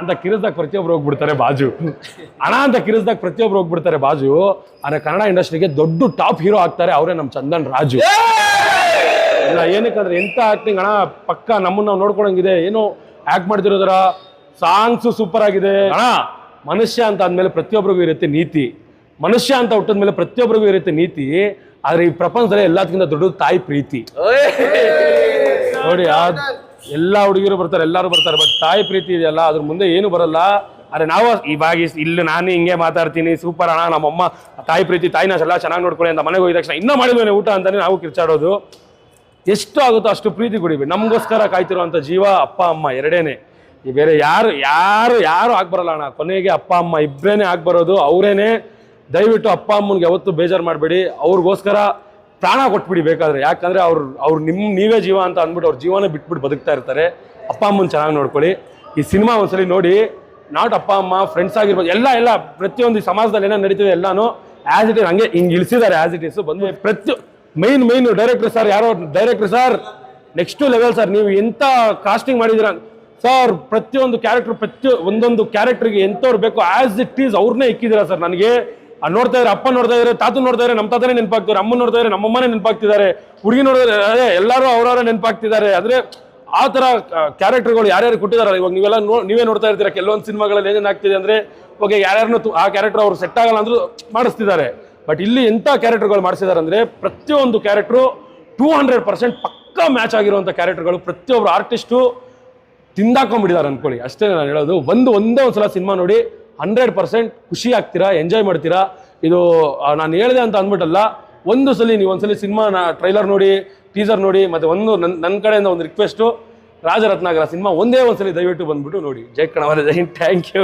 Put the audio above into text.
ಅಂತ ಕಿರಿಸ್ದಾಗ ಪ್ರತಿಯೊಬ್ರು ಹೋಗ್ಬಿಡ್ತಾರೆ ಬಾಜು. ಹಣ ಅಂತ ಕಿರಿಸ್ದಾಗ ಪ್ರತಿಯೊಬ್ರು ಹೋಗ್ಬಿಡ್ತಾರೆ ಬಾಜು. ಆದ್ರೆ ಕನ್ನಡ ಇಂಡಸ್ಟ್ರಿಗೆ ದೊಡ್ಡ ಟಾಪ್ ಹೀರೋ ಆಗ್ತಾರೆ ಅವರೇ ನಮ್ಮ ಚಂದನ್ ರಾಜು. ಇಲ್ಲ ಏನಕ್ಕಂದ್ರೆ ಎಂತ ಆಕ್ಟಿಂಗ್ ಅಣ್ಣ ಪಕ್ಕ ನಮ್ಮನ್ನ ನಾವು ನೋಡ್ಕೊಳಂಗಿದೆ. ಏನು ಆಕ್ಟ್ ಮಾಡ್ತಿರೋದ್ರ? ಸಾಂಗ್ಸ್ ಸೂಪರ್ ಆಗಿದೆ. ಅಣ್ಣ ಮನುಷ್ಯ ಅಂತ ಅಂದ್ಮೇಲೆ ಪ್ರತಿಯೊಬ್ಬರಿಗೂ ಇರುತ್ತೆ ನೀತಿ. ಮನುಷ್ಯ ಅಂತ ಹುಟ್ಟಿದ್ಮೇಲೆ ಪ್ರತಿಯೊಬ್ಬರಿಗೂ ಇರುತ್ತೆ ನೀತಿ. ಆದ್ರೆ ಈ ಪ್ರಪಂಚದಲ್ಲಿ ಎಲ್ಲದಕ್ಕಿಂತ ದೊಡ್ಡದು ತಾಯಿ ಪ್ರೀತಿ. ನೋಡಿ ಎಲ್ಲ ಹುಡುಗಿರು ಬರ್ತಾರೆ, ಎಲ್ಲರೂ ಬರ್ತಾರೆ ಬಟ್ ತಾಯಿ ಪ್ರೀತಿ ಇದೆಯಲ್ಲ, ಅದ್ರ ಮುಂದೆ ಏನು ಬರಲ್ಲ. ಅರೆ ನಾವು ಇವಾಗ ಇಲ್ಲಿ ನಾನು ಹಿಂಗೆ ಮಾತಾಡ್ತೀನಿ ಸೂಪರ್ ಅಣ್ಣ, ನಮ್ಮಮ್ಮ, ತಾಯಿ ಪ್ರೀತಿ, ತಾಯಿನ ಎಲ್ಲ ಚೆನ್ನಾಗಿ ನೋಡ್ಕೊಳ್ಳಿ ಅಂತ ಮನೆಗೆ ಹೋಗಿದ ತಕ್ಷಣ ಇನ್ನೂ ಮಾಡಿದ್ವೇನೆ ಊಟ ಅಂತಾನೆ ನಾವು ಕಿರ್ಚಾಡೋದು. ಎಷ್ಟು ಆಗುತ್ತೋ ಅಷ್ಟು ಪ್ರೀತಿ ಕೊಡಿಬೇಕು. ನಮಗೋಸ್ಕರ ಕಾಯ್ತಿರುವಂಥ ಜೀವ ಅಪ್ಪ, ಅಮ್ಮ ಎರಡೇನೆ. ಈ ಬೇರೆ ಯಾರು ಯಾರು ಯಾರು ಆಗ್ಬರಲ್ಲ ಅಣ್ಣ. ಕೊನೆಗೆ ಅಪ್ಪ, ಅಮ್ಮ ಇಬ್ಬರೇನೆ ಆಗ್ಬರೋದು ಅವರೇನೆ. ದಯವಿಟ್ಟು ಅಪ್ಪ, ಅಮ್ಮನಿಗೆ ಯಾವತ್ತೂ ಬೇಜಾರು ಮಾಡಬೇಡಿ. ಅವ್ರಿಗೋಸ್ಕರ ಪ್ರಾಣ ಕೊಟ್ಬಿಡಿ ಬೇಕಾದ್ರೆ. ಯಾಕಂದ್ರೆ ಅವ್ರು ಅವ್ರು ನಿಮ್ಮ ನೀವೇ ಜೀವ ಅಂತ ಅಂದ್ಬಿಟ್ಟು ಅವ್ರ ಜೀವನ ಬಿಟ್ಬಿಟ್ಟು ಬದುಕ್ತಾ ಇರ್ತಾರೆ. ಅಪ್ಪ, ಅಮ್ಮನ ಚೆನ್ನಾಗಿ ನೋಡ್ಕೊಳ್ಳಿ. ಈ ಸಿನಿಮಾ ಒಂದ್ಸಲಿ ನೋಡಿ, ನಾಟ್ ಅಪ್ಪ, ಅಮ್ಮ ಫ್ರೆಂಡ್ಸ್ ಆಗಿರ್ಬೋದು, ಎಲ್ಲ ಎಲ್ಲ, ಪ್ರತಿಯೊಂದು ಸಮಾಜದಲ್ಲಿ ಏನೋ ನಡೀತಿದೆ ಎಲ್ಲಾನು ಆಸ್ ಇಟ್ ಇಸ್ ಹಂಗೆ ಹಿಂಗೆ ಇಳಿಸಿದ್ದಾರೆ ಆಸ್ ಇಟ್ ಇಸ್ ಬಂದು ಪ್ರತಿ ಮೈನ್ ಮೈನ್ ಡೈರೆಕ್ಟರ್ ಸರ್ ಯಾರೋ director sir next level sir ನೀವು ಎಂತ ಕಾಸ್ಟಿಂಗ್ ಮಾಡಿದಿರ? ಸರ್ ಪ್ರತಿಯೊಂದು ಕ್ಯಾರೆಕ್ಟರ್ ಪ್ರತಿ ಒಂದೊಂದು ಕ್ಯಾರೆಕ್ಟರ್ಗೆ ಎಂಥವ್ರು ಬೇಕು ಆಸ್ ಇಟ್ ಈಸ್ ಅವ್ರನ್ನೇ ಇಕ್ಕಿದ್ದೀರಾ ಸರ್ ನನಗೆ ನೋಡ್ತಾ ಇದ್ರೆ ಅಪ್ಪ ನೋಡ್ತಾ ಇದ್ರೆ, ತಾತು ನೋಡ್ತಾ ಇದ್ರೆ ನಮ್ಮ ತಾತನೇ ನೆನಪಾಗ್ತಾರೆ, ಅಮ್ಮ ನೋಡ್ತಾ ಇದ್ರೆ ನಮ್ಮಮ್ಮನೇ ನೆನಪಾಗ್ತಿದ್ದಾರೆ, ಹುಡುಗಿ ನೋಡಿದ್ರೆ ಅದೇ ಎಲ್ಲರೂ ಅವರವರ ನೆನಪಾಗ್ತಿದ್ದಾರೆ. ಅಂದ್ರೆ ಆ ತರ ಕ್ಯಾರೆಕ್ಟರ್ಗಳು ಯಾರ್ಯಾರು ಕೊಟ್ಟಿದಾರಲ್ಲ, ಇವಾಗ ನೀವೆಲ್ಲ ನೋ- ನೀವೇ ನೋಡ್ತಾ ಇರ್ತೀರಾ, ಕೆಲವೊಂದು ಸಿನಿಮಾಗಳಲ್ಲಿ ಏನೇನಾಗ್ತಿದೆ ಅಂದ್ರೆ ಓಕೆ ಯಾರ್ಯಾರನ್ನು ಆ ಕ್ಯಾರೆಕ್ಟರ್ ಅವ್ರು ಸೆಟ್ ಆಗಲ್ಲ ಅಂದ್ರೂ ಮಾಡಿಸ್ತಿದ್ದಾರೆ. ಬಟ್ ಇಲ್ಲಿ ಎಂಥ ಕ್ಯಾರೆಕ್ಟರ್ಗಳು ಮಾಡಿಸಿದ್ದಾರೆ ಅಂದ್ರೆ, ಪ್ರತಿಯೊಂದು ಕ್ಯಾರೆಕ್ಟ್ರು ಟೂ ಹಂಡ್ರೆಡ್ ಪರ್ಸೆಂಟ್ ಪಕ್ಕಾ ಮ್ಯಾಚ್ ಆಗಿರುವಂಥ ಕ್ಯಾರೆಕ್ಟರ್ಗಳು ಪ್ರತಿಯೊಬ್ಬರು ಆರ್ಟಿಸ್ಟು ತಿಂದಾಕೊಂಡ್ಬಿಟ್ಟಿದ್ದಾರೆ ಅನ್ಕೊಳ್ಳಿ. ಅಷ್ಟೇ ನಾನು ಹೇಳೋದು. ಒಂದು, ಒಂದೇ ಒಂದ್ಸಲ ಸಿನಿಮಾ ನೋಡಿ ಹಂಡ್ರೆಡ್ ಪರ್ಸೆಂಟ್ ಖುಷಿ ಆಗ್ತೀರಾ ಎಂಜಾಯ್ ಮಾಡ್ತೀರಾ? ಇದು ನಾನು ಹೇಳಿದೆ ಅಂತ ಅಂದ್ಬಿಟ್ಟಲ್ಲ, ಒಂದು ಸಲ ನೀವು ಒಂದ್ಸಲಿ ಸಿನಿಮಾ ಟ್ರೈಲರ್ ನೋಡಿ ಟೀಸರ್ ನೋಡಿ, ಮತ್ತೆ ಒಂದು ನನ್ನ ನನ್ನ ಕಡೆಯಿಂದ ಒಂದು ರಿಕ್ವೆಸ್ಟು ರಾಜರತ್ನಾಗರ ಸಿನಿಮಾ ಒಂದೇ ಒಂದ್ಸಲಿ ದಯವಿಟ್ಟು ಬಂದ್ಬಿಟ್ಟು ನೋಡಿ. ಜೈ ಕಣವರ ಜೈ ಥ್ಯಾಂಕ್ ಯು